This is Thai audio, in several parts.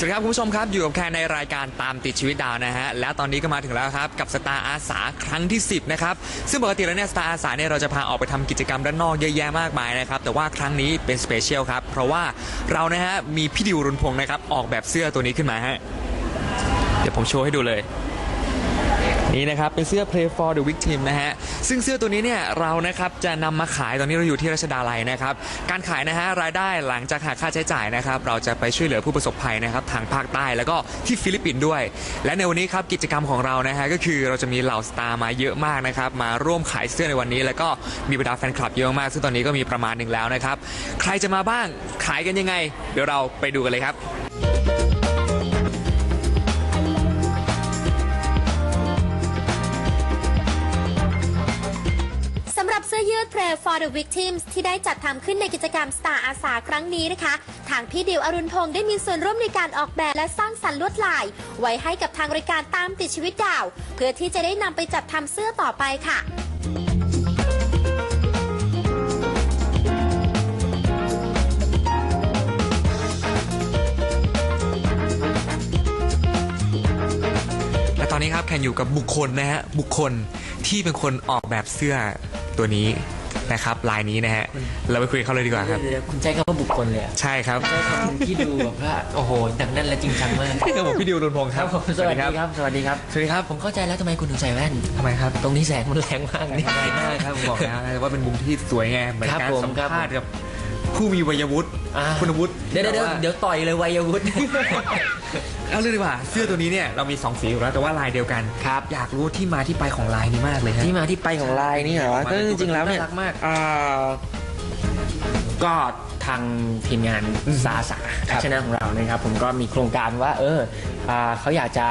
สวัสดีครับคุณผู้ชมครับอยู่กับแคนในรายการตามติดชีวิตดาวนะฮะและตอนนี้ก็มาถึงแล้วครับกับสตาร์อาสาครั้งที่ 10 นะครับ ซึ่งปกติแล้วเนี่ยสตาร์อาสาเนี่ยเราจะพาออกไปทำกิจกรรมด้านนอกเยอะแยะมากมายนะครับแต่ว่าครั้งนี้เป็นสเปเชียลครับ เพราะว่าเรานะฮะมีพี่ดิวรุนพงศ์นะครับออกแบบเสื้อตัวนี้ขึ้นมาฮะเดี๋ยวผมโชว์ให้ดูเลย นี่นะครับเป็นเสื้อ Play for the Victim นะฮะซึ่งเสื้อตัวนี้เนี่ยเรานะครับจะนำมาขายตอนนี้เราอยู่ที่รัชดาลัยนะครับการขายนะฮะรายได้หลังจากหักค่าใช้จ่ายนะครับเราจะไปช่วยเหลือผู้ประสบภัยนะครับทางภาคใต้แล้วก็ที่ฟิลิปปินส์ด้วย และในวันนี้ครับกิจกรรมของเรานะฮะก็คือเราจะมีเหล่าสตาร์มาเยอะมากนะครับมาร่วมขายเสื้อในวันนี้ แล้วก็มีบรรดาแฟนคลับเยอะมากซึ่งตอนนี้ก็มีประมาณหนึ่งแล้วนะครับใครจะมาบ้างขายกันยังไง เดี๋ยวเราไปดูกันเลยครับ เสื้อยืด Pray for the Victims ที่ได้จัดทำขึ้นในกิจกรรม Star อาสาครั้งนี้นะคะ ทางพี่ดิวอรุณพงศ์ได้มีส่วนร่วมในการออกแบบและสร้างสรรค์ลวดลาย ไว้ให้กับทางรายการตามติดชีวิตดาว เพื่อที่จะได้นำไปจัดทำเสื้อต่อไปค่ะและตอนนี้ครับแคนอยู่กับบุคคลนะฮะบุคคลที่เป็นคนออกแบบเสื้อ ตัวนี้นะครับลายนี้นะฮะเราไปคุยกับเขาเลยดีกว่าครับเดี๋ยวๆคุณใช้คำว่าบุคคลเลยอะใช่ครับ ใช้คำที่ดูแบบว่าโอ้โหหนักแน่นและจริงจังมากครับผมพี่ดิวรุนพงศ์ครับผมสวัสดีครับ สวัสดีครับ สวัสดีครับผมเข้าใจแล้วทำไมคุณถึงใส่แว่น ทำไมครับตรงนี้แสงมันแรงมากนี่ ง่ายมากครับผมบอกแล้วนะว่าเป็นมุมที่สวยไงเหมือนครับการผมสัมครับ ภาษณ์กับ ผู้มีวัยวุฒิอ่า คุณวุฒิเดี๋ยวเดี๋ยวเดี๋ยวแต่าเดี๋ยวต่อยเลยวัยวุฒิ เอาเลยดีกว่าเสื้อตัวนี้เนี่ยเรามีสองสีอยู่แล้วแต่ว่าลายเดียวกันครับ อยากรู้ที่มาที่ไปของลายนี้มากเลยฮะ ที่มาที่ไปของลายนี่เหรอมาก็จริงๆแล้วเนี่ยน่ารักมากเอ่อก็ทางทีมงานสาสาครับชนะของเรานะครับ ผมก็มีโครงการว่า เอออ่าเขาอยากจะ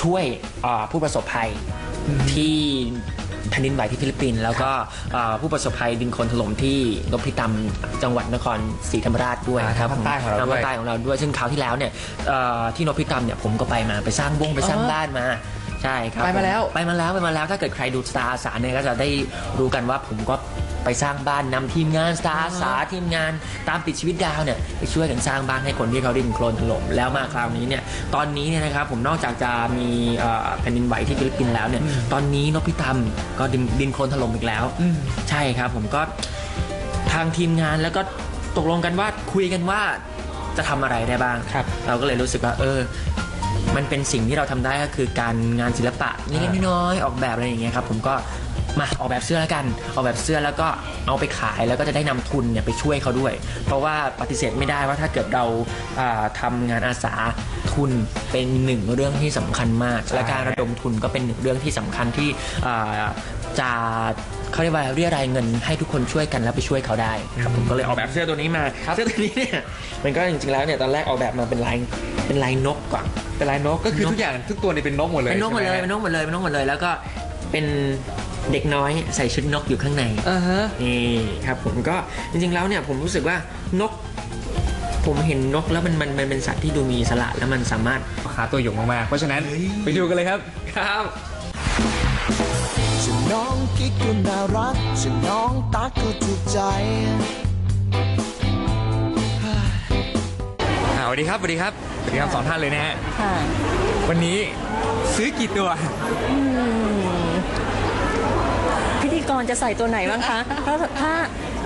ช่วยอ่าผู้ประสบภัยที่ แผ่นดินไหวที่ฟิลิปปินส์แล้วก็อ่าผู้ประสบภัยดินโคลนถล่มที่นพิตำจังหวัดนครศรีธรรมราชด้วยอ่าครับภาคใต้ของเราทด้วยภาคใต้ของเราด้วยซึ่งคราวที่แล้วเนี่ยเอ่อที่นพิตำเนี่ยผมก็ไปมาไปสร้างวงไปสร้างอ๋อบ้านมาใช่ครับไปมาแล้ว ไปมาแล้วไปมาแล้วถ้าเกิดใครดูสตาร์อาสาเนี่ยก็จะได้รู้กันว่าผมก็ ไปสร้างบ้านนำทีมงานสตาร์อาสาทีมงานตามติดชีวิตดาวเนี่ยไปช่วยกันสร้างบ้านให้คนที่เขาดินโคลนถล่มแล้วมาคราวนี้เนี่ยตอนนี้เนี่ยนะครับผมนอกจากจะมีเอ่อแผ่นดินไหวที่ฟิลิปปินส์แล้วเนี่ยตอนนี้นพิตำก็ดินดินโคลนถล่มอีกแล้วอืมใช่ครับผมก็ทางทีมงานแล้วก็ตกลงกันว่าคุยกันว่าจะทำอะไรได้บ้าง ครับ เราก็เลยรู้สึกว่าเออ มันเป็นสิ่งที่เราทำได้ก็คือการงานศิลปะเล็กๆน้อยๆออกแบบอะไรอย่างเงี้ยครับ ผมก็ มาออกแบบเสื้อแล้วกัน ออกแบบเสื้อแล้วก็เอาไปขายแล้วก็จะได้นำทุนเนี่ยไปช่วยเขาด้วย เพราะว่าปฏิเสธไม่ได้ว่าถ้าเกิดเราอ่าทำงานอาสาทุนเป็นหนึ่งเรื่องที่สำคัญมาก และการระดมทุนก็เป็นหนึ่งเรื่องที่สำคัญที่อ่าจะเขาเรียกว่าเรียรายเงินให้ทุกคนช่วยกันแล้วไปช่วยเขาได้ครับผมก็เลยออกแบบเสื้อตัวนี้มาเสื้อตัวนี้เนี่ยมันก็จริงๆแล้วเนี่ยตอนแรกออกแบบมาเป็นลายเป็นลายนกก่อนเป็นลายนกก็คือทุกอย่างทุกตัวนี่เป็นนกหมดเลยเป็นนกหมดเลยใช่เป็นไนกหมดเลยเป็นนกหมดเลยแล้วก็เป็น เด็กน้อยใส่ชุดนกอยู่ข้างในอ่าฮะ นี่ครับผมก็จริงๆแล้วเนี่ยผมรู้สึกว่านก ผมเห็นนกแล้วมันมันมันเป็นสัตว์ที่ดูมีอิสละแล้วมันสามารถ ขาตัวหยงมากๆ เพราะฉะนั้นไปดูกันเลยครับ ครับ ฉันน้องกิ๊กก็น่ารักฉันน้องตักก็ถูกใจ อ่าสวัสดีครับสวัสดีครับสวัสดีครับสองท่านเลยนะฮะ ค่ะวันนี้ซื้อกี่ตัวพิธีก รจะใส่ตัวไหนบ้างคะถ้าถ้า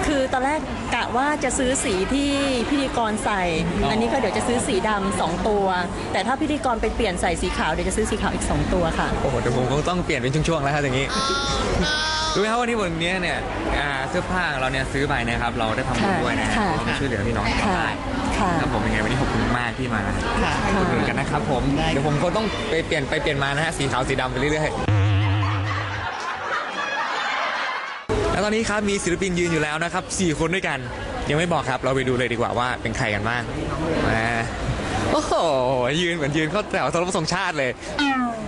คือตอนแรกกะว่าจะซื้อสีที่พิธีกรใส่ อันนี้ก็เดี๋ยวจะซื้อสีดำสองตัว แต่ถ้าพิธีกรไปเปลี่ยนใส่สีขาวเดี๋ยวจะซื้อสีขาวอีกสองตัวค่ะ โอ้โหเดี๋ยวผมคงต้องเปลี่ยนเป็นช่วงๆแล้วครับอย่างนี้รู้ไหมครับวันนี้วันนี้เนี่ยอ่าเสื้อผ้าของเราเนี่ยซื้อไปนะครับ เราได้ทำบุญด้วยนะฮะค่ะเรามาช่วยเหลือพี่น้องที่ค่ะได้ค่ะครับผมยังไงวันนี้ขอบคุณมากที่มาให้คุณดูกันนะครับผมเดี๋ยวผมคงต้องไปเปลี่ยนไปเปลี่ยนมานะฮะสีขาวสีดำไปเรื่อยๆ อนนี้ครับมีศิลปินยืนอยู่แล้วนะครับสี่คนด้วยกัน ยังไม่บอกครับ เราไปดูเลยดีกว่าว่าเป็นใครกันบ้างมาโอ้โหยืนเหมือนยืนเข้าแถวทรพทรงชาติเลย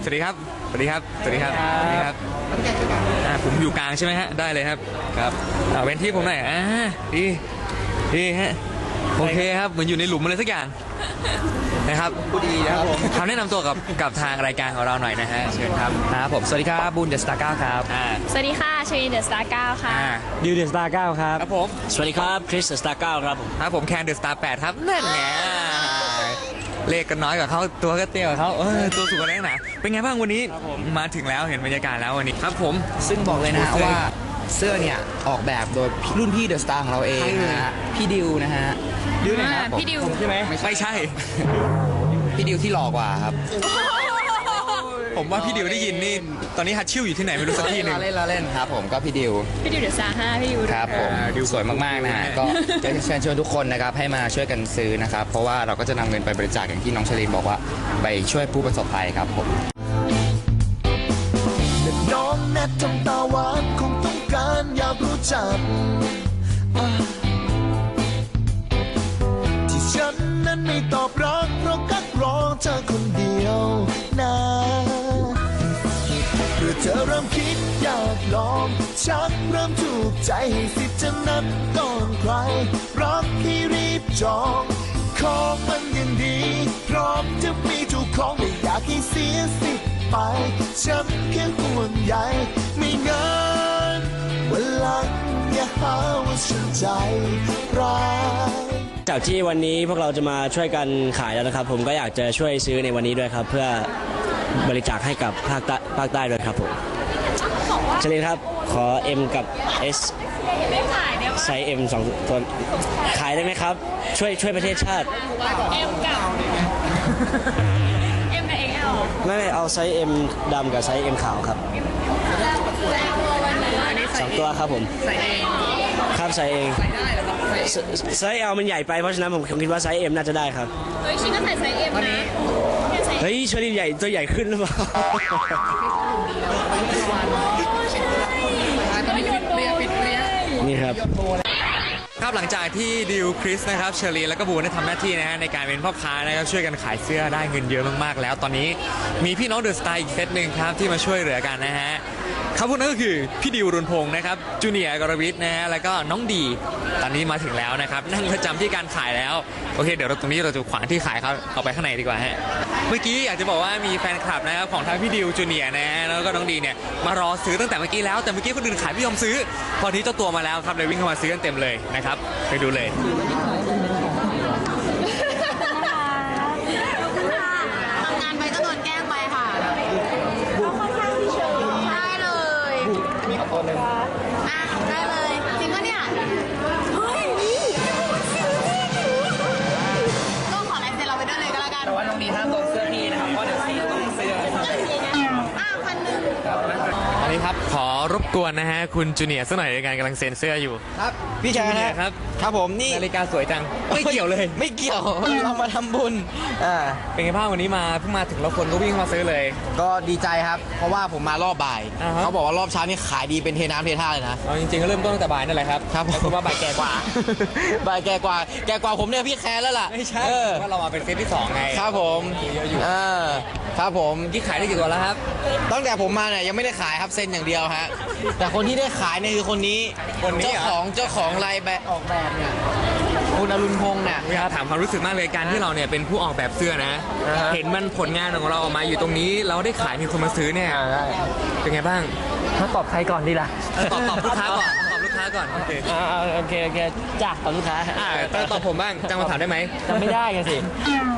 สวัสดีครับ สวัสดีครับ สวัสดีครับ สวัสดีครับอ่าผมอยู่กลางใช่ไหมฮะ ได้เลยครับ ครับอ่าเว้นที่ผมหน่อยอ่าดีดีฮะ โอเคครับ เหมือนอยู่ในหลุมอะไรสักอย่าง นะครับดีนะครับผมคำแนะนำตัวกับกับทางรายการของเราหน่อยนะฮะเชิญครับครับผมสวัสดีครับบูนเดอะสตาร์เก้าครับอ่าสวัสดีค่ะชวีเดอะสตาร์เก้าค่ะ อ่าดิวเดอะสตาร์เก้าครับครับผมสวัสดีครับคริสสตาร์เก้าครับผมครับผมแคนเดอะสตาร์แปดครับนั่นไงเลขก็น้อยกว่าเขาตัวก็เตี้ยกว่าเขาเออตัวสูงกว่านั้นหนาเป็นไงบ้างวันนี้มาถึงแล้วเห็นบรรยากาศแล้ววันนี้ครับผม ซึ่งบอกเลยนะฮะเสื้อว่า เสื้อเนี่ยออกแบบโดยรุ่นพี่เดอะสตาร์ของเราเองใครเอ่ยนะฮะพี่ดิวนะฮะดิวหน่อยครับพี่ดิวใช่ไหมไม่ใช่ พี่ดิวที่หล่อกว่าครับ ผมว่าพี่ดิวได้ยินนี่ ตอนนี้ฮัตชิวอยู่ที่ไหนไม่รู้สักที่หนึ่ง เราเล่นเราเล่นครับผมก็พี่ดิว พี่ดิวเดอะซาห้าพี่ดิวครับผมอ่าดิวสวยมากๆนะฮะ ก็จะเชิญชวนทุกคนนะครับให้มาช่วยกันซื้อนะครับ เพราะว่าเราก็จะนำเงินไปบริจาคอย่างที่น้องชลินบอกว่า ไปช่วยผู้ประสบภัยครับผมและน้องแนททำตาหวาน จักอะที่ฉันนั้นไม่ตอบรักเพราะกักรอเธอคนเดียวนะเพื่อเธอเริ่มคิดอยากลองชักเริ่มถูกใจให้สิจะนัดก่อนใครรักให้รีบจองของมันยังดี พร้อมจะมีเจ้าของไม่อยากให้เสียสิทธิ์ไป ฉันแค่ห่วงใยไม่งั้น วันหลังอย่าหาว่าฉันใจร้ายจากที่วันนี้พวกเราจะมาช่วยกันขายแล้วนะครับ ผมก็อยากจะช่วยซื้อในวันนี้ด้วยครับ เพื่อบริจาคให้กับภาคใต้ภาคใต้ด้วยครับผมเฉลินครับขอ M กับ S ไซส์ M สองตัวขายได้ไหมครับ ช่วยช่วยประเทศชาติเอ็มกับเอ็มกับเอ็กเอลไม่ไม่เอาไซส์ M ดำกับไซส์ M ขาวครับ สองตัวครับผมครับใส่เองไซไซส์ L มันใหญ่ไปเพราะฉะนั้นผมคิดว่าไซส์ M น่าจะได้ครับ เฮ้ยชินก็ใส่ไซส์เอ็มนะเนี่ยใส่เฮ้ยเชอรี่ใหญ่ตัวใหญ่ขึ้นหรือเปล่านี่ครับ ครับหลังจากที่ดิวคริสนะครับเชอรีแล้วก็บูได้ทำหน้าที่นะฮะในการเป็นพ่อค้านะครับช่วยกันขายเสื้อได้เงินเยอะมากๆ แล้วตอนนี้มีพี่น้องเดอะสตาร์อีกเซตหนึ่งครับที่มาช่วยเหลือกันนะฮะเขาพวกนั้นก็คือพี่ดิวรุนพงศ์นะครับจูเนียร์กรวิทนะฮะแล้วก็น้องดีตอนนี้มาถึงแล้วนะครับนั่งประจำที่การขายแล้วโอเคเดี๋ยวเราตรงนี้เราจะขวางที่ขายเขาเอาไปข้างในดีกว่าฮะเมื่อกี้อยากจะบอกว่ามีแฟนคลับนะครับของทั้งพี่ดิวจูเนียร์นะฮะแล้วก็น้องดีเนี่ยมารอซื้อตั้งแต่เมื่อกี้แล้วแต่เมื่อกี้คนอื่นขายไม่ยอมซื้อพอที่เจ้าตัวมาแล้วครับเลยวิ่งเข้ามาซื้อกันเต็มเลยนะครับไปดูเลย กวนนะฮะ คุณจูเนียร์สักหน่อยในการกำลังเซ็นเสื้ออยู่ ครับพี่ชายจูเนียนะร์ครับ ครับผมนี่นาฬิกาสวยจัง ไม่เกี่ยวเลย ไม่เกี่ยวเรามาทำบุญอ่าเป็นไงบ้างวันนี้มาเพิ่งมาถึงแล้วคนก็วิ่งเข้ามาซื้อเลย ก็ดีใจครับ เพราะว่าผมมารอบบ่าย อ่าฮะ เขาบอกว่ารอบเช้านี่ขายดีเป็นเทน้ำเทท่าเลยนะ เอาจริงๆก็เริ่มต้นตั้งแต่บ่ายนั่นแหละครับครับผม แต่คุณว่าบ่ายแก่กว่า บ่ายแกกว่า แกกว่าผมเนี่ยพี่แคร์แล้วล่ะไม่ใช่เออ ว่าเรามาเป็นเซตที่สองไงครับผม เยอะอยู่ เออ ครับผมเมื่อกี้ขายได้กี่ตัวแล้วครับ ตั้งแต่ผมมาเนี่ยยังไม่ได้ขายครับเซ็นอย่างเดียวฮะแต่คนที่ได้ขายเนี่ยคือคนนี้คนนี้เจ้าเหรอ ของเจ้าของลายแบบออกแบบเนี่ยคุณอรุณพงษ์เนี่ย อยากถามความรู้สึกมากเลยการที่เราเนี่ยเป็นผู้ออกแบบเสื้อนะ อ่าฮะ เห็นมันผลงานของเราออกมาอยู่ตรงนี้ เราได้ขายมีคนมาซื้อเนี่ยเป็นไงบ้างมาตอบใครก่อนดีล่ะ ตอบตอบลูกค้าก่อนตอบลูก ค้าก่อนโอเคอ่าโอเคโอเคจ้ะตอบลูกค้าอ่าตอบผมบ้างจำคำถามได้ไหมจำไม่ได้กันสิ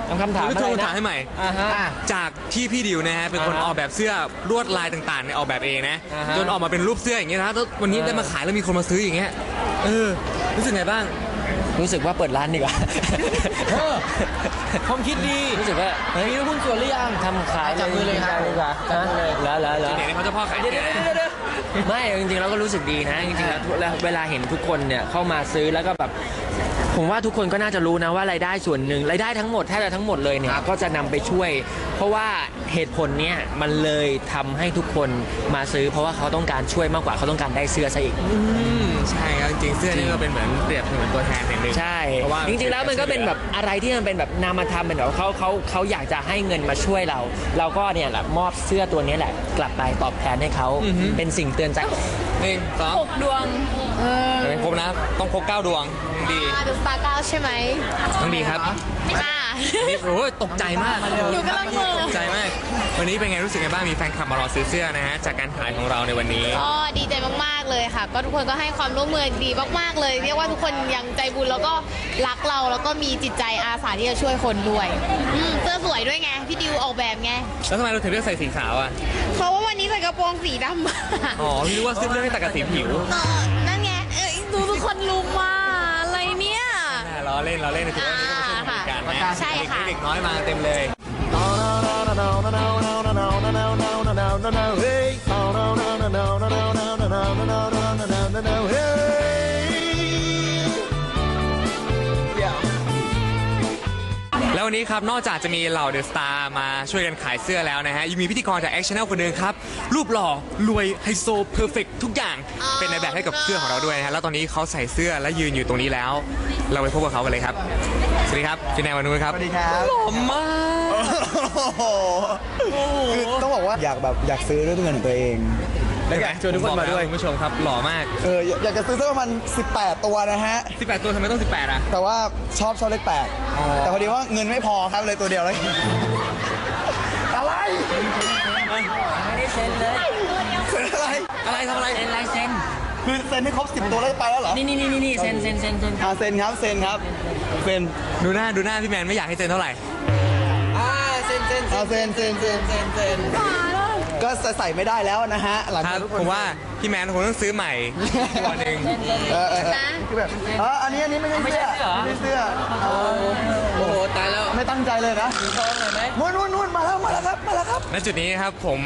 จำคำถามผมอะจะไรทวนคำถามนะให้ใหม่อ่าฮะจากที่พี่ดิวนะฮะเป็นคนอ่าฮะออกแบบเสื้อลวดลายต่างๆเนี่ยออกแบบเองนะอ่าฮะจนออกมาเป็นรูปเสื้ออย่างเงี้ยนะแล้ววันนี้เออได้มาขายแล้วมีคนมาซื้ออย่างเงี้ยเออรู้สึกไงบ้าง รู้สึกว่าเปิดร้านดีกว่าเออความคิดดีรู้สึกว่าเฮ้ยมีหุ้นส่วนหรือยังทำขายจับมือเลยครับดีกว่าฮะแล้วแล้วแล้วเดี๋ยวนี้เขาจะพ่อขายเสื้อ ไม่จริงๆเราก็รู้สึกดีนะจริงๆแล้วแล้วเวลาเห็นทุกคนเนี่ยเข้ามาซื้อแล้วก็แบบ ผมว่าทุกคนก็น่าจะรู้นะว่ารายได้ส่วนหนึ่งรายได้ทั้งหมดแทบจะทั้งหมดเลยเนี่ยก็จะนำไปช่วย เพราะว่าเหตุผลเนี่ยมันเลยทำให้ทุกคนมาซื้อ เพราะว่าเขาต้องการช่วยมากกว่าเขาต้องการได้เสื้อซะอีกอืมใช่ครับจริงๆเสื้อนี่ก็เป็นเหมือนเปรียบเสมือนตัวแทนอย่างหนึ่ง ใช่ เพราะว่า จริงๆ แล้วมันก็เป็นแบบอะไรที่มันเป็นแบบนามธรรมเป็นแบบเขาเขาเขาอยากจะให้เงินมาช่วยเรา เราก็เนี่ยแหละมอบเสื้อตัวนี้แหละ กลับไปตอบแทนให้เขาเป็นสิ่งเตือนใจ หนึ่งสองหกดวงเดี๋ยวครบนะ ต้องครบเก้าดวงน้ องดีมาดูสตาร์เก้าใช่ไหมน้องดีครับค่ะนี่โอ้ยตกใจมากหนูกำลังเหม่อตกใจมาก วันนี้เป็นไงรู้สึกไงบ้างมีแฟนคลับมารอซื้อเสื้อนะฮะจากการขายของเราในวันนี้ก็ดีใจมากๆเลยค่ะ ก็ทุกคนก็ให้ความร่วมมือดีมากๆเลย เรียกว่าทุกคนยังใจบุญแล้วก็รักเราแล้วก็มีจิตใจอาสาที่จะช่วยคนด้วยอืมเสื้อสวยด้วยไงพี่ดิวออกแบบไงแล้วทำไมเราถึงเลือกใส่สีขาวอะเพราะว่าวันนี้ใส่กระโปรงสีดำมาอ๋อพี่รู้ว่าซื้อเลือกให้ตัดกับสีผิวเออนั่นไงเอ้ยดูทุกคนลุมมาอะไรเนี่ยอ่า ล้อเล่นล้อเล่นถือว่าวันนี้ก็มาช่วยทำบุญกันนะใช่ค่ะ เด็กๆน้อยมาเต็มเลย แล้ววันนี้ครับนอกจากจะมีเหล่าเดอะสตาร์มาช่วยกันขายเสื้อแล้วนะฮะยังมีพิธีกรจากแอคชั่นแนลคนหนึ่งครับ รูปหล่อรวยไฮโซเพอร์เฟกทุกอย่างเป็นในแบบให้กับเสื้อของเราด้วยนะฮะแล้วตอนนี้เขาใส่เสื้อและยืนอยู่ตรงนี้แล้ว เราไปพบกับเขากันเลยครับสวัสดีครับพี่แนนวันนู้นครับสวัสดีครับหล่อมากโอ้โหคือต้องบอกว่าอยากแบบอยากซื้อด้วยเงินของตัวเอง แล้วอยากชวนทุกคนมาด้วยคุณผู้ชมครับหล่อมาก เอออยากอยากจะซื้อสักประมาณ18 ตัวนะฮะ 18 ตัวทำไมต้อง 18 อะ แต่ว่าชอบชอบเลขแปดอ๋อ แต่พอดีว่าเงินไม่พอครับเลยตัวเดียวเลย อะไรไม่ได้เซ็นเลยเซ็นอะไรอะไรทำอะไร เซ็นลายเซ็น คือเซ็นให้ครบ10 ตัวแล้วจะไปแล้วเหรอนี่นี่นี่นี่เซ็นเซ็นเซ็นเซ็นอ่าเซ็นครับเซ็นครับเซ็นดูหน้าดูหน้าพี่แมนไม่อยากให้เซ็นเท่าไหร่ อ่าเซ็นเซ็นอ่าเซ็นเซ็นเซ็นเซ็นเซ็นก็ ก็ใส่ไม่ได้แล้วนะฮะหลังจากทุกคน ผมว่า พี่แมนคงต้องซื้อใหม่ตัวหนึ่งเออเออเออคือแบบเอออันนี้อันนี้ไม่ใช่เสื้อไม่ใช่เสื้อเออโอ้โหตายแล้วไม่ตั้งใจเลยนะนู่นนู่นนู่นมาแล้วมาแล้วครับมาแล้วครับณจุดนี้ครับผม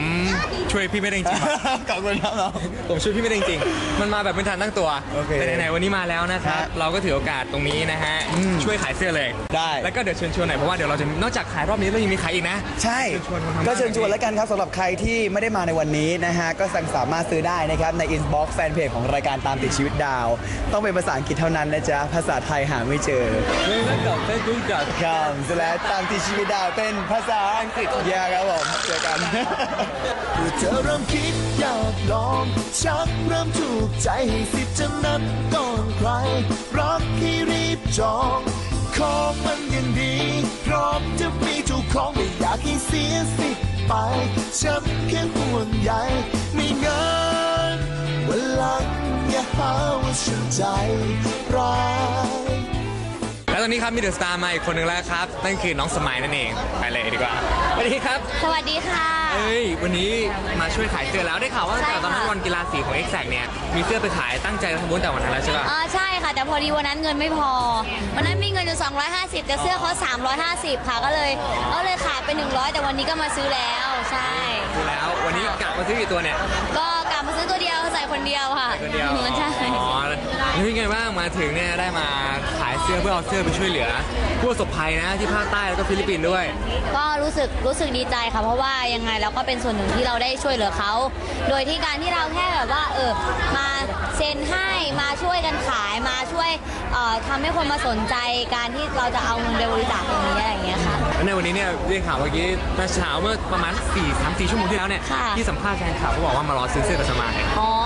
ช่วยพี่ไม่ได้จริงๆขอบคุณครับน้องผมช่วยพี่ไม่ได้จริงๆมันมาแบบไม่ทันตั้งตัวโอเคแต่ไหนๆวันนี้มาแล้วนะครับฮะเราก็ถือโอกาสตรงนี้นะฮะอืมช่วยขายเสื้อเลยได้แล้วก็เดี๋ยวเชิญชวนหน่อยเพราะว่าเดี๋ยวเราจะนอกจากขายรอบนี้เรายังมีขายอีกนะใช่เชิญชวนคนทางบ้านก็เชิญชวนแล้วกันครับสำหรับใครที่ไม่ได้มาในวันนี้นะฮะก็สั่งสามารถซื้อได้นะครับใน inbox แฟนเพจของรายการตามติดชีวิตดาว ต้องเป็นภาษาอังกฤษเท่านั้นนะจ๊ะ ภาษาไทยหาไม่เจอเรื่องนั้นกับเฟซบุ๊กกับครับและตามติดชีวิตดาวเป็นภาษาอังกฤษเย่ครับผมเจอกันเมื่อเธอเริ่มคิดอยากลองชักเริ่มถูกใจให้สิทธิ์จะนัดก่อนใครรักให้รีบจองของมันยังดีพร้อมจะมีเจ้าของไม่อยากให้เสียสิทธิ์ไปฉันแค่ห่วงใยไม่งั้นวันหลังอย่า หาว่าฉันใจร้ายแล้วตอนนี้ครับมีเดอะสตาร์มาอีกคนหนึ่งแล้วครับ นั่นคือน้องสมัยนั่นเองไปเลยดีกว่าสวัสดีครับ สวัสดีค่ะ เอ้ยวันนี้มาช่วยขายเสื้อแล้วได้ข่าวว่าใช่แต่ตอนนั้นค่ะวันกีฬาสีของ e x a c t เนี่ยมีเสื้อไปขายตั้งใจทำบุญแต่วันนั้นแล้วใช่ป่ะอ่าใช่ค่ะ แต่พอดีวันนั้นเงินไม่พอ วันนั้นมีเงินอยู่ 250 แต่เสื้อเขา350 ค่ะก็เลยก็เลยขายไป 100 แต่วันนี้ก็มาซื้อแล้วใช่ดูแล้ววันนี้กะมาซื้อกี่ตัวเนี่ย ก็ คนเดียวค่ะคนเดียวใช่อ๋อแล้วนี่ไงบ้างมาถึงเนี่ยได้มาขายเสื้อเพื่อเอาเสื้อไปช่วยเหลือ ผู้ประสบภัยนะที่ภาคใต้แล้วก็ฟิลิปปินส์ด้วย ก็รู้สึกรู้สึกดีใจค่ะเพราะว่ายังไงเราก็เป็นส่วนหนึ่งที่เราได้ช่วยเหลือเขา โดยที่การที่เราแค่แบบว่าเออมาเซ็นให้มาช่วยกันขายมาช่วยเอ่อทำให้คนมาสนใจการที่เราจะเอาเงินไปบริจาคตรงนี้อะไรอย่างเงี้ยค่ะและในวันนี้เนี่ยเรียกข่าวเมื่อกี้เมื่อเช้าเมื่อประมาณ4 3 4ชั่วโมงที่แล้วเนี่ยค่ะ ที่สัมภาษณ์แฟนข่าวเขาบอกว่ามารอซื้อเสื้อกับสมาย อ๋อเ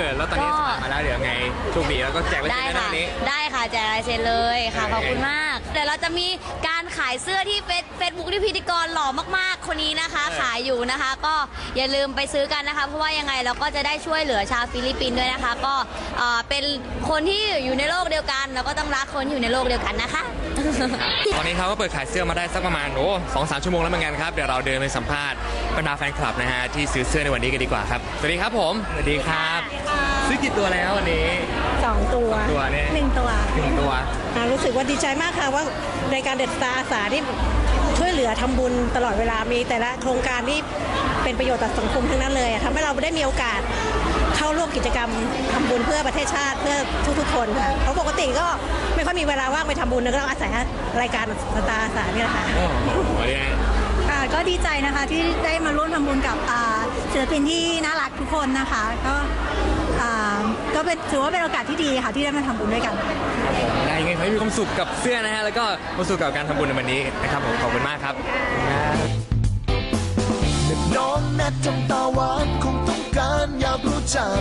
ออแล้วตอนนี้สมัครมาแล้วเดี๋ยวไงโชคดีแล้วก็แจกเลยได้ใช่ไหมหน้าค่ะนี้ ได้ค่ะแจกลายเซ็นเลยค่ะโอเคขอบคุณมาก เดี๋ยวเราจะมีการ ขายเสื้อที่เฟซเฟซบุ๊กที่พิธีกรหล่อมากๆ คนนี้นะคะ ขายอยู่นะคะ ก็อย่าลืมไปซื้อกันนะคะ เพราะว่ายังไงเราก็จะได้ช่วยเหลือชาวฟิลิปปินส์ด้วยนะคะ ก็เอ่อเป็นคนที่อยู่ในโลกเดียวกัน เราก็ต้องรักคนที่อยู่ในโลกเดียวกันนะคะ ตอนนี้เขาก็เปิดขายเสื้อมาได้สักประมาณโอ้สองสามชั่วโมงแล้วเหมือนกันครับเดี๋ยวเราเดินไปสัมภาษณ์บรรดาแฟนคลับนะฮะที่ซื้อเสื้อในวันนี้กันดีกว่าครับสวัสดีครับผมสวัสดีครับ ซื้อกี่ตัวแล้ววันนี้สอง ตัวสองตัวเนี่ย หนึ่งตัวหนึ่งตัว อ่ารู้สึกว่าดีใจมากค่ะว่ารายการเด็ดสตาร์อาสาที่ช่วยเหลือทำบุญตลอดเวลามีแต่ละโครงการที่เป็นประโยชน์ต่อสังคมทั้งนั้นเลยอะทำให้เราได้มีโอกาสเข้าร่วมกิจกรรมทำบุญเพื่อประเทศชาติเพื่อทุกๆคนค่ะเพราะปกติก็ไม่ค่อยมีเวลาว่างไปทำบุญก็ต้องอาศัยรายการสตาร์อาสานี่แหละค่ะ โอ้โหเนี่ยค่ะก็ดีใจนะคะที่ได้มาร่วมทำบุญกับอ่าศิลปินที่น่ารักทุกคนนะคะ ก็อ่า็เป็นถือว่าเป็นโอกาสที่ดีค่ะที่ได้มาทำบุญด้วยกัน ได้ยังไงขอให้มีความสุขกับเสื้อนะฮะแล้วก็ความสุขกับการทำบุญในวันนี้นะครับผมขอบคุณมากครับน้องแนทตาหวานคงต้องการอยากรู้จัก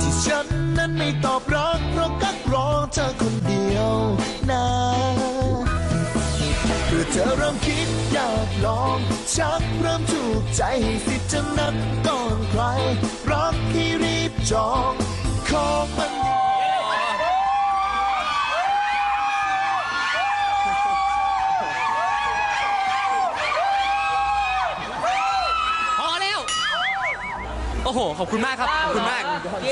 ที่ฉันนั้นไม่ตอบรักเพราะกักรอเธอคนเดียวนะ ริ่มคิดอยากลอง ชักเริ่มถูกใจให้สิทธิ์จะนัดก่อนใคร รักให้รีบจองของมันยังพอแล้ว โอ้โห ขอบคุณมากครับ ขอบคุณมาก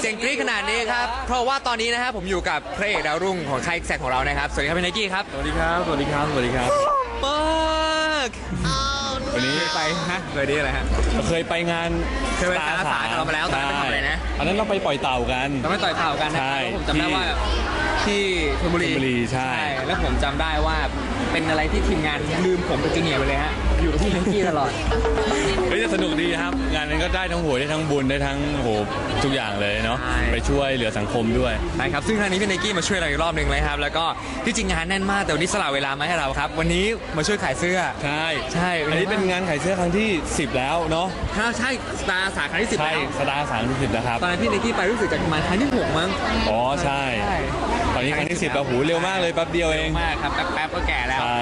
เสียงกรี๊ดขนาดนี้ครับ เพราะว่าตอนนี้นะครับผมอยู่กับพระเอกดาวรุ่งของค่ายแซกของเรานะครับ สวัสดีครับพี่ไนกี้ครับ สวัสดีครับ สวัสดีครับ สวัสดีครับ มากวันนี้ไปฮะเคยดีอะไรฮะ เคยไปงานเคยไปอาสากับเรามาแล้วตอนนั้นไปทำอะไรนะอันนั้นเราไปปล่อยเต่ากันเราไม่ต่อยเข่ากันนะใช่แล้วผมจำได้ว่าที่ชลบุรีชลบุรีใช่ แล้วผมจำได้ว่า เป็นอะไรที่ทีมงานลืมผมเป็นจูเนียร์ไปเลยฮะ อยู่กับพี่ไนกี้ตลอด เฮ้ยจะสนุกดีครับ งานนั้นก็ได้ทั้งหวยได้ทั้งบุญได้ทั้งโหทุกอย่างเลยเนาะใช่ ไปช่วยเหลือสังคมด้วย ใช่ครับ ซึ่งครั้งนี้พี่ไนกี้มาช่วยเราอีกรอบหนึ่งเลยครับ แล้วก็ที่จริงงานแน่นมาก แต่วันนี้สละเวลามาให้เราครับ วันนี้มาช่วยขายเสื้อ ใช่ใช่ อันนี้เป็นงานขายเสื้อครั้งที่ 10 แล้วเนาะถ้าใช่สตาร์สาขาที่สิบใช่แล้วสตาร์สามที่สิบนะครับ ตอนนั้นพี่ไนกี้ไปรู้สึกจะประมาณครั้งที่หกมั้ง อ๋อใช่ ใช่ตอนนี้ครั้งที่10แล้วหูเร็วมากเลยแป๊บเดียวเอง มากครับแป๊บๆก็แก่แล้วใช่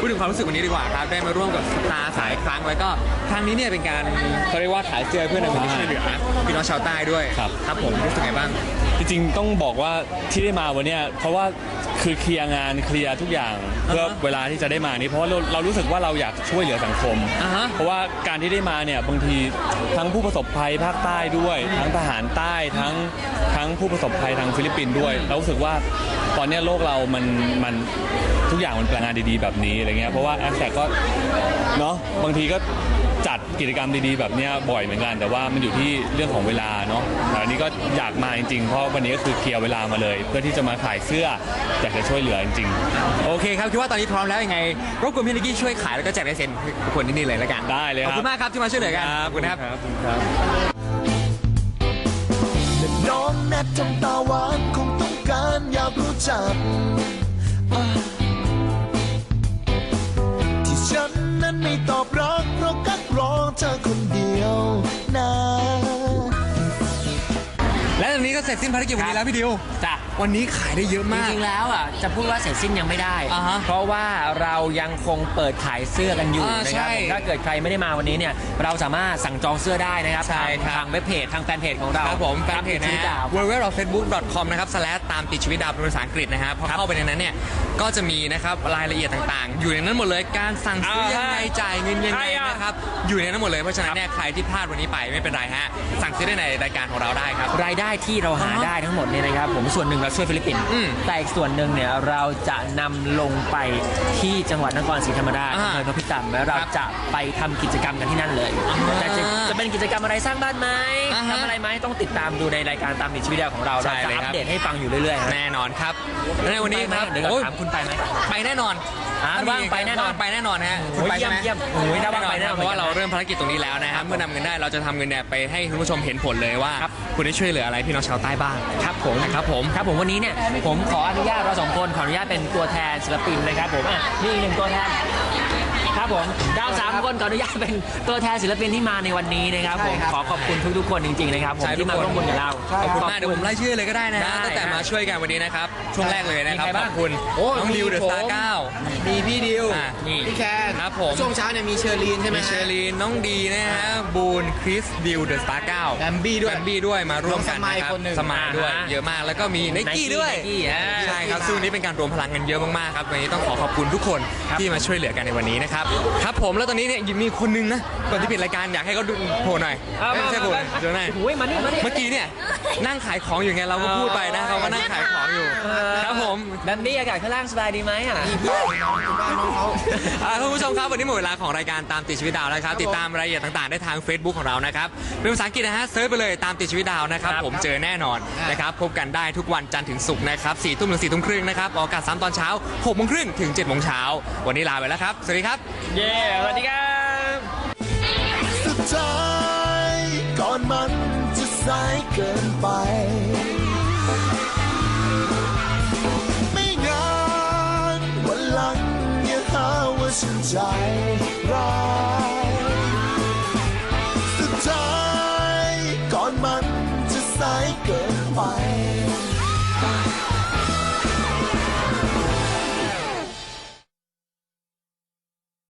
พูดถึงความรู้สึกวันนี้ดีกว่าครับ ได้มาร่วมกับสตาร์สายครั้ง แล้วก็ครั้งนี้เนี่ยเป็นการเขาเรียกว่าขายเสื้อเพื่อนำเงินช่วยเหลือพี่น้องชาวใต้ด้วยครับ ครับผมรู้สึกไงบ้าง จริงๆต้องบอกว่าที่ได้มาวันเนี้ยเพราะว่าคือเคลียร์งานเคลียร์ทุกอย่างเพื่ออ่าฮะเวลาที่จะได้มานี้เพราะว่าเราเรารู้สึกว่าเราอยากช่วยเหลือสังคม อ่าฮะ เพราะว่าการที่ได้มาเนี่ยบางทีทั้งผู้ประสบภัยภาคใต้ด้วย ทั้งทหารใต้ทั้งทั้งผู้ประสบภัยทางฟิลิปปินส์ด้วยเรารู้สึกว่าตอนเนี้ยโลกเรามันมันทุกอย่างมันแปลงานดีๆแบบนี้อะไรเงี้ยเพราะว่าแอสแท็กก็เนาะบางทีก็จัดกิจกรรมดีๆแบบเนี้ยบ่อยเหมือนกัน แต่ว่ามันอยู่ที่เรื่องของเวลาเนาะแต่อันนี้ก็อยากมาจริงๆ เพราะวันนี้ก็คือเคลียร์เวลามาเลย เพื่อที่จะมาขายเสื้ออยากจะช่วยเหลือจริงๆโอเคครับคิดว่าตอนนี้พร้อมแล้วยังไงรบกวนพี่ไนกี้ช่วยขายแล้วก็แจกลายเซ็นให้ทุกคนที่นี่เลยแล้วกันได้เลยคขรัอบบคุณมากครับที่มาช่วยเหลือกันขอบคุณครับและน้องแนททำตาหวานคงต้องกานอยากรู้จัก ที่ฉันนั้นไม่ตอบรักเพราะกักรอเธอคนเดียวนะ นนี้ก็เสร็จสิ้นภารกิจวันนี้แล้วพี่ดิวจ้ะ วันนี้ขายได้เยอะจมาก ริงๆแล้วอะจะพูดว่าเสร็จสิ้นยังไม่ได้ อ่าฮะเพราะว่าเรายังคงเปิดขายเสื้อกันอยู่อ่านะครับใช่ผมถ้าเกิดใครไม่ได้มาวันนี้เนี่ย เราสามารถสั่งจองเสื้อได้นะครับ ใช่ทางครับ ทางเว็บเพจทางแฟนเพจของเราครับผมแฟนเพจตามติดชีนะวิตฮะดาว www.facebook.com นะครับ slash ตามติดชีวิตดาวเป็นภาษาอังกฤษนะฮะพอเข้าไปในนั้นเนี่ย ก็จะมีนะครับรายละเอียดต่างๆ อยู่ในนั้นหมดเลยการสั่งซื้อยังไงจ่ายเงินยังไงนะครับ อยู่ในนั้นหมดเลยเพราะฉะนั้นเนี่ยใครที่พลาดวันนี้ไปไม่เป็นไรฮะสั่งซื้อได้ในรายการของเราได้ครับ รายได้ที่เราหาอ่าฮะได้ทั้งหมดเนี่ยนะครับผมส่วนหนึ่งเราช่วยฟิลิปปินส์อืมแต่อีกส่วนหนึ่งเนี่ยเราจะนำลงไปที่จังหวัดนครศรีธรรมราชอ่าอำเภอนพิตำแล้วเราครับจะไปทำกิจกรรมกันที่นั่นเลยอ่าแต่จะจะเป็นกิจกรรมอะไรสร้างบ้านไหมอ่าฮะทำอะไรไหมต้องติดตามดูในรายการตามติดชีวิตของเราใช่เราจะเลยอัครับปเดตให้ฟังอยู่เรื่อยๆฮะแน่นอนครับและในวันนี้ครับไปไหมเดี๋ยวก่อนโอ้ยถามคุณไปไหมไปแน่นอน อ่าถ้มีว่างไปแน่นอน ว่างไปแน่นอนฮะโอ้ยคุณไปใช่ไหมเยี่ยมเยี่ยมโอ้ยถ้าว่างไปแน่นอนเพราะว่าเราเริ่มภารกิจตรงนี้แล้วนะครับเมื่อนำเงินได้เราจะทำเงินเนี่ยไปให้คุณผู้ชมเห็นผลเลยว่าคุณได้ช่วยเหลืออะไรพี่น้องชาวใต้บ้างครับผม นะครับผม ครับผมวันนี้เนี่ยผมขออนุญาตเราสองคนขออนุญาตเป็นตัวแทนศิลปินนะครับผมอะนี่อีกหนึ่งตัวแทน ครับผมดาวสามคนขออนุญาตเป็นตัวแทนศิลปินที่มาในวันนี้นะครับผมใช่ครับขอขอบคุณทุกๆคนจริงๆนะครับผมใช่ทุที่กมาคนร่วมบุญกับเราขอบคุณมากเดี๋ยวผมไล่ชื่อเลยก็ได้นะฮะได้ตั้งแต่มาช่วยกันวันนี้นะครับ ช่วงแรกเลยนะครับมีใครขบ้างอบคุณโอ้น้องมีดิวเดอะสตาผมร์เก้ามีพี่ดิว อะ นี่ พี่แคนครับผม ช่วงเช้าเนี่ยมีเชอรีนใช่ไหมมีเชอรีนน้องดีนะฮะบูนคริสดิวเดอะสตาร์เก้าแบมบี้ด้วยแบมบี้ด้วยมาร่วมกันน้องสมัยนะครับคนหนึ่ง สมัยด้วย อ่าฮะเยอะมากแล้วก็มีไนกี้ Nike ด้วย Nike อ่า ใช่ครับซึ่งวันนี้เป็นการรวมพลังกันเยอะมากๆครับวันนี้ต้องขอขอบคุณทุกคนที่มาช่วยเหลือกันในวันนี้นะครับครับผมแล้วตอนนี้เนี่ยมีคนนึงนะก่อนที่ปิดรายการอยากให้เขาดูโผล่หน่อยเอาเอ้ยมาไม่ใช่โผล่มา เดี๋ยวหน่อยโอ้ยมานี่มานี่ เมื่อกี้เนี่ยนั่งขายของอยู่ไงเราก็พูดไปนะเขาก็นั่งขายของอยู่ ครับผม แบบนี้อากาศข้างล่างสบายดีไหมอะอ่า คุณผู้ชมครับวันนี้หมดเวลาของรายการตามติดชีวิตดาวแล้วครับติดตามรายละเอียดต่างๆได้ทาง Facebook ของเรานะครับเป็นภาษาอังกฤษนะฮะเซิร์ชไปเลยตามติดชีวิตดาวนะครับครับผมเจอแน่นอนนะครับพบกันได้ทุกวันจันทร์ถึงศุกร์นะครับสี่ทุ่มถึงสี่ทุ่มครึ่งนะครับออกอากาศซ้ำตอนเช้าหกโมงครึ่งถึงเจ็ดโมงเช้าวันนี้ลาไปแล้วครับสวัสดีครับ เย้สวัสดีครับสุดท้ายก่อนมันจะสายเกินไป ไ